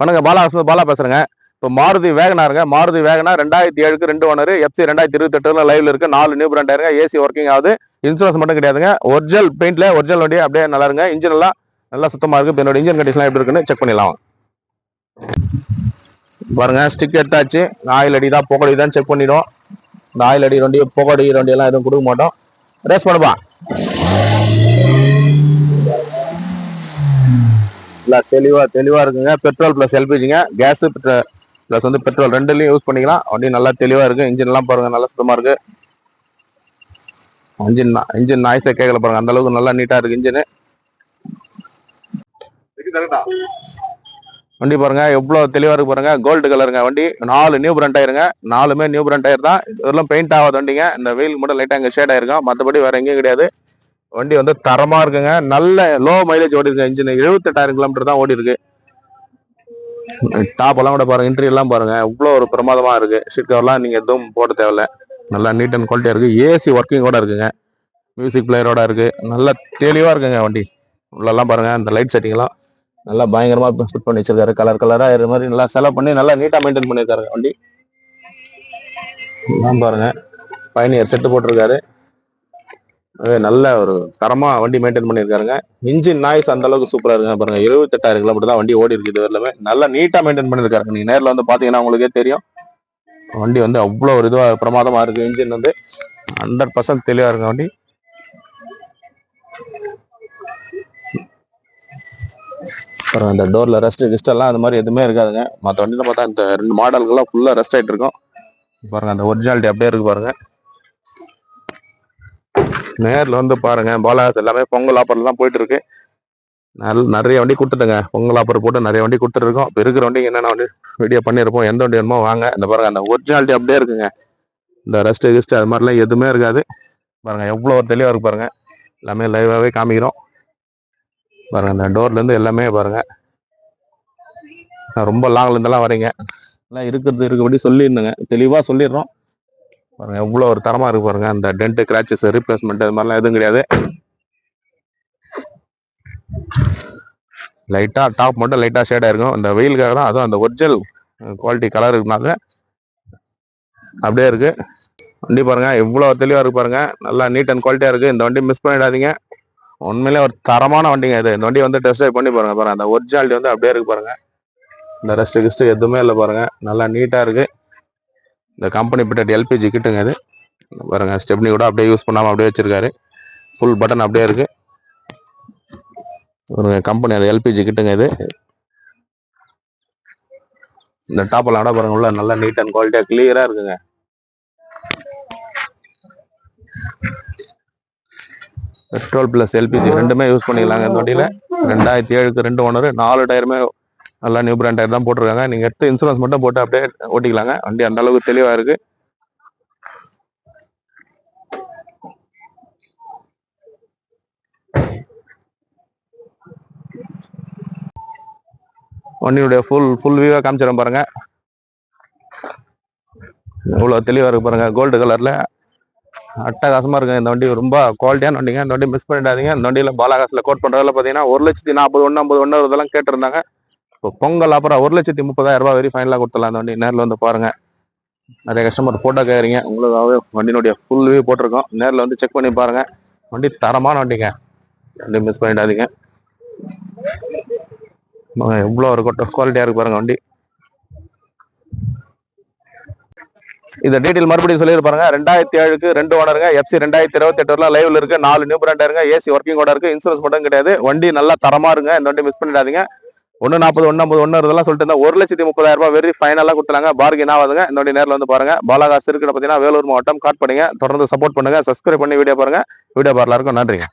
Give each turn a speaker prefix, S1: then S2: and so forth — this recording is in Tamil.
S1: வணக்கம் பாலா பாலா பேசுறேங்க. இப்போ மாருதி வேகனாருங்க. மாருதி வேகனா ரெண்டாயிரத்தி ஏழுக்கு ரெண்டு ஓனர் எஃப்சி ரெண்டாயிரத்தி இருபத்தெட்டுல லைவ்ல இருக்கு. நாலு நியூ பிராண்ட் ஆயிருங்க. ஏசி ஒர்க்கிங் ஆகுது. இன்சூரன்ஸ் மட்டும் கிடையாதுங்க. ஒரிஜினல் பெயிண்ட்ல ஒரிஜினல் வண்டி அப்படியே நல்லா இருங்க. இன்ஜின் எல்லாம் நல்லா சுத்தமா இருக்கு. இப்போ என்னோட இன்ஜின் கண்டிஷன் எப்படி இருக்குன்னு செக் பண்ணிடலாம். பாருங்க ஸ்டிக் எடுத்தாச்சு. ஆயில் அடி தான் புகை தான் செக் பண்ணிடும் இந்த ஆயில் அடி வண்டி புகை அடி வண்டி எல்லாம் எதுவும் கொடுக்க மாட்டோம். ரேஸ் பண்ணுப்பா. நல்லா தெளிவா தெளிவா இருக்குங்க. பெட்ரோல் ப்ளஸ் எல்பிஜிங்க கேஸ் ப்ளஸ் வந்து பெட்ரோல் ரெண்டுலயும் யூஸ் பண்ணிக்கலாம். வண்டி நல்லா தெளிவா இருக்கு. இன்ஜின் எல்லாம் பாருங்க நல்லா சுத்தமா இருக்கு. இன்ஜின் இன்ஜின் நாய்ஸை கேட்கல பாருங்க. அந்த அளவுக்கு நல்லா நீட்டா இருக்கு இன்ஜின் வண்டி பாருங்க எவ்வளவு தெளிவா இருக்கு பாருங்க. கோல்டு கலருங்க வண்டி. நாலு நியூ பிராண்ட் டயருங்க நாலுமே நியூ பிராண்ட் டயர் தான். இதெல்லாம் பெயிண்ட் ஆகாத வண்டிங்க. இந்த வெயில் மட்டும் லைட்டா இங்க ஷேட் ஆயிருக்கும். மற்றபடி வேற எங்கேயும் கிடையாது. வண்டி வந்து தரமா இருக்குங்க. நல்ல லோ மைலேஜ் ஓடி இருக்கு இன்ஜின் எழுபத்தெட்டாயிரம் கிலோமீட்டர் தான் ஓடி இருக்கு டாப் எல்லாம் கூட பாருங்க. இன்டர்வியூ எல்லாம் பாருங்க. இவ்வளோ ஒரு பிரமாதமா இருக்கு. சீட் கவர்லாம் நீங்க எதுவும் போட தேவையில்ல. நல்லா நீட் அண்ட் குவாலிட்டியா இருக்கு. ஏசி ஒர்க்கிங் கூட இருக்குங்க. மியூசிக் பிளேயரோட இருக்கு. நல்லா தெளிவா இருக்குங்க வண்டி. உள்ளெல்லாம் பாருங்க. அந்த லைட் செட்டிங் எல்லாம் நல்லா பயங்கரமா ஃபிட் பண்ணி வச்சிருக்காரு. கலர் கலரா இது மாதிரி நல்லா செலவு பண்ணி நல்லா நீட்டா மெயின்டைன் பண்ணிருக்காரு வண்டி. பாருங்க. பயணியர் செட்டு போட்டிருக்காரு. நல்ல ஒரு தரமா வண்டி மெயின்டைன் பண்ணியிருக்காருங்க. இன்ஜின் நாய்ஸ் அந்த அளவுக்கு சூப்பரா இருக்குங்க பாருங்க. இருபத்தெட்டாயிரம் கிலோமீட்டர் தான் வண்டி ஓடி இருக்குது வரலுமே நல்லா நீட்டா மெயின்டைன் பண்ணியிருக்காரு. நீங்க நேரில் வந்து பாத்தீங்கன்னா உங்களுக்கே தெரியும். வண்டி வந்து அவ்வளோ ஒரு இதுவா பிரமாதமா இருக்கு. இன்ஜின் வந்து ஹண்ட்ரட் பர்சன்ட் தெளிவா இருக்கு வண்டி. அப்புறம் இந்த டோர்ல ரெஸ்ட் கிஸ்டெல்லாம் அந்த மாதிரி எதுவுமே இருக்காதுங்க. மற்ற வண்டியில பார்த்தா இந்த ரெண்டு மாடல்கள்லாம் ஃபுல்லா ரெஸ்ட் ஆயிட்டு இருக்கும். பாருங்க அந்த ஒரிஜினாலிட்டி அப்படியே இருக்கு பாருங்க. நேர்ல வந்து பாருங்க பாலாஸ் எல்லாமே பொங்கல் ஆஃபர்ல தான் போயிட்டு இருக்கு நல்ல நிறைய வண்டி கொடுத்துட்டுங்க. பொங்கல் ஆஃபர் போட்டு நிறைய வண்டி கொடுத்துருக்கோம் இப்போ இருக்கிற வண்டி என்னென்ன வண்டி வீடியோ பண்ணியிருப்போம் எந்த வண்டி வேணுமோ வாங்க. இந்த பாருங்க அந்த ஒரிஜினாலிட்டி அப்படியே இருக்குங்க. இந்த ரெஸ்ட் கிஸ்ட் அது மாதிரிலாம் எதுவுமே இருக்காது. பாருங்க எவ்வளோ ஒரு தெளிவாக இருக்கு பாருங்க. எல்லாமே லைவாகவே காமிக்கிறோம். பாருங்க அந்த டோர்லேருந்து எல்லாமே பாருங்க. நான் ரொம்ப லாங்லேருந்தெல்லாம் வரீங்க. எல்லாம் இருக்கிறது இருக்கபடி சொல்லியிருந்தேங்க தெளிவாக சொல்லிடுறோம். பாருங்க எவ்வளோ ஒரு தரமாக இருக்கு பாருங்க. அந்த டென்ட் கிராச்சஸ் ரீப்ளேஸ்மெண்ட் அது மாதிரிலாம் எதுவும் கிடையாது. லைட்டாக டாப் மட்டும் லைட்டாக ஷேடாக இருக்கும். அந்த வெயிலுக்காக தான் அதுவும் அந்த ஒரிஜினல் குவாலிட்டி கலர் இருக்குனால அப்படியே இருக்கு. வண்டி பாருங்க இவ்வளோ தெளிவாக இருக்கு பாருங்க. நல்லா நீட் அண்ட் குவாலிட்டியாக இருக்கு. இந்த வண்டி மிஸ் பண்ணிடாதீங்க. உண்மையிலே ஒரு தரமான வண்டிங்க இது. இந்த வண்டி வந்து டெஸ்ட் ட்ரைவ் பண்ணி பாருங்க பாருங்க. அந்த ஒரிஜினாலிட்டி வந்து அப்படியே இருக்கு பாருங்க. இந்த ரெஸ்ட் கிஸ்ட் எதுவுமே இல்லை பாருங்க. நல்லா நீட்டாக இருக்கு. இந்த கம்பெனி பிட்டட் எல்பிஜி கிட்டுங்க இது. பாருங்க ஸ்டெப்னி கூட அப்படியே யூஸ் பண்ணாமல் அப்படியே வச்சிருக்காரு. ஃபுல் பட்டன் அப்படியே இருக்கு. ஒரு கம்பெனி அது எல்பிஜி கிட்டுங்க இது. இந்த டாப்பெல்லாம் கூட பாருங்க உள்ள நல்லா நீட் அண்ட் குவாலிட்டியா கிளியரா இருக்குங்க. பெட்ரோல் பிளஸ் எல்பிஜி ரெண்டுமே யூஸ் பண்ணிக்கலாங்க இந்த வண்டியில. ரெண்டாயிரத்தி ஏழுக்கு ரெண்டு ஒன்று நாலு டயருமே நல்லா நியூ பிராண்ட் டயர் தான் போட்டிருக்காங்க. நீங்கள் எடுத்து இன்சூரன்ஸ் மட்டும் போட்டு அப்படியே ஓட்டிக்கலாங்க. வண்டி அந்த அளவுக்கு தெளிவாக இருக்கு. வண்டியுடைய ஃபுல் ஃபுல் வியூவாக காமிச்சிடும் பாருங்க. இவ்வளோ தெளிவாக இருக்கு பாருங்க. கோல்டு கலரில் அட்டகாசமாக இருக்குது இந்த வண்டி ரொம்ப குவாலிட்டியான வண்டிங்க. இந்த வண்டி மிஸ் பண்ணிடாதீங்க. இந்த வண்டியில் பாலாகாசில் கோட் பண்ணுறதுல பார்த்தீங்கன்னா ஒரு லட்சத்தி நாற்பது ஒன்று ஐம்பது ஒன்று இதெல்லாம் கேட்டிருந்தாங்க. இப்போ பொங்கல் அப்புறம் ஒரு லட்சத்தி முப்பதாயிரம் ரூபாய் வரை ஃபைனலாக கொடுத்துடலாம். அந்த வண்டி நேரில் வந்து பாருங்க. நிறைய கஸ்டமர் போட்டோ கேட்குறீங்க உங்களுக்காகவே வண்டியினுடைய ஃபுல் வியூ போட்டிருக்கோம். நேரில் வந்து செக் பண்ணி பாருங்க. வண்டி தரமான வண்டிங்க. வண்டி மிஸ் பண்ணிடாதீங்க. எவ்வளோ ஒரு குவாலிட்டியாக இருக்கு பாருங்க வண்டி. இந்த டீட்டெயில் மறுபடியும் சொல்லி ரெண்டாயிரத்தி ஏழுக்கு ரெண்டு ஓனருங்க எஃப்சி ரெண்டாயிரத்தி இருபத்தி எட்டு லைவ்ல இருக்கு. நாலு நியூ பிராண்டா இருங்க. ஏசி ஒர்க்கிங் கூட இருக்கு. இன்சூரன்ஸ் மட்டும் கிடையாது. வண்டி நல்லா தரமா இருங்க. இந்த வண்டி மிஸ் பண்ணிடாதீங்க. ஒன்று நாற்பது ஒன்று ஐம்பது ஒன்று இதெல்லாம் சொல்லிட்டு இருந்தால் ஒரு லட்சத்தி முப்பதாயிரம் ரூபாய் வெறி ஃபைனலாக கொடுத்தாங்க பார்கின் ஆகாதுங்க ஆகுதுங்க வண்டி நேரில் வந்து பாருங்க. பாலாகாசு இருக்குன்னு பார்த்தீங்கன்னா வேலூர் மாவட்டம் காட் பண்ணுங்க தொடர்ந்து சப்போர்ட் பண்ணுங்க. சப்ஸ்கிரைப் பண்ணி வீடியோ பாருங்க. வீடியோ பார்ல இருக்கும் நன்றிங்க.